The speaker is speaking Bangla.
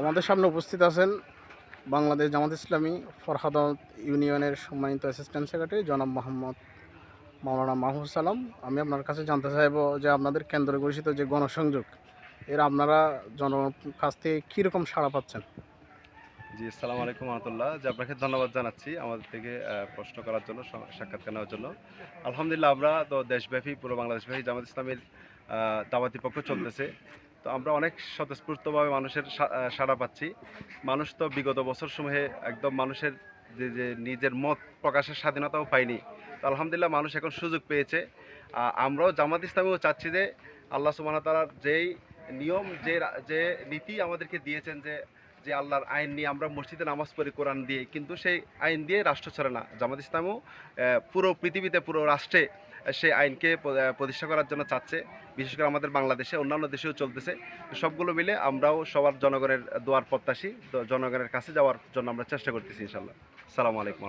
আমাদের সামনে উপস্থিত আছেন বাংলাদেশ জামাত ইসলামী ফরহাদ ইউনিয়নের সম্মানিত অ্যাসিস্ট্যান্ট সেক্রেটারি জনাব মোহাম্মদ মাওলানা মাহমুদ সালাম। আমি আপনার কাছে জানতে চাইব যে আপনাদের কেন্দ্র ঘোষিত যে গণসংযোগ, এর আপনারা জন কাছ থেকে কীরকম সাড়া পাচ্ছেন? জি, আসসালামু আলাইকুম রহমতুল্লাহ। যে আপনাকে ধন্যবাদ জানাচ্ছি আমাদের থেকে প্রশ্ন করার জন্য সাক্ষাৎকার নেওয়ার জন্য। আলহামদুলিল্লাহ, আমরা তো দেশব্যাপী, পুরো বাংলাদেশব্যাপী জামাত ইসলামের দাওয়াতি পক্ষ চলতেছে। তো আমরা অনেক স্বতঃস্ফূর্তভাবে মানুষের সাড়া পাচ্ছি। মানুষ তো বিগত বছর সময়ে একদম মানুষের যে যে নিজের মত প্রকাশের স্বাধীনতাও পায়নি। তো আলহামদুলিল্লাহ মানুষ এখন সুযোগ পেয়েছে। আমরাও জামাত ইসলামেও চাচ্ছি যে আল্লাহ সুবাহ তালার যেই নিয়ম, যে যে নীতি আমাদেরকে দিয়েছেন যে যে আল্লাহর আইন নিয়ে আমরা মসজিদে নামাজ পড়ি, কোরআন দিয়ে। কিন্তু সেই আইন দিয়ে রাষ্ট্র চলে না। জামাত ইসলামও পুরো পৃথিবীতে, পুরো রাষ্ট্রে সেই আইনকে প্রতিষ্ঠা করার জন্য চাচ্ছে। বিশেষ করে আমাদের বাংলাদেশে, অন্যান্য দেশেও চলতেছে। সবগুলো মিলে আমরাও সবার জনগণের দোয়ার প্রত্যাশী জনগণের কাছে যাওয়ার জন্য আমরা চেষ্টা করতেছি ইনশাল্লাহ সালামু আলাইকুম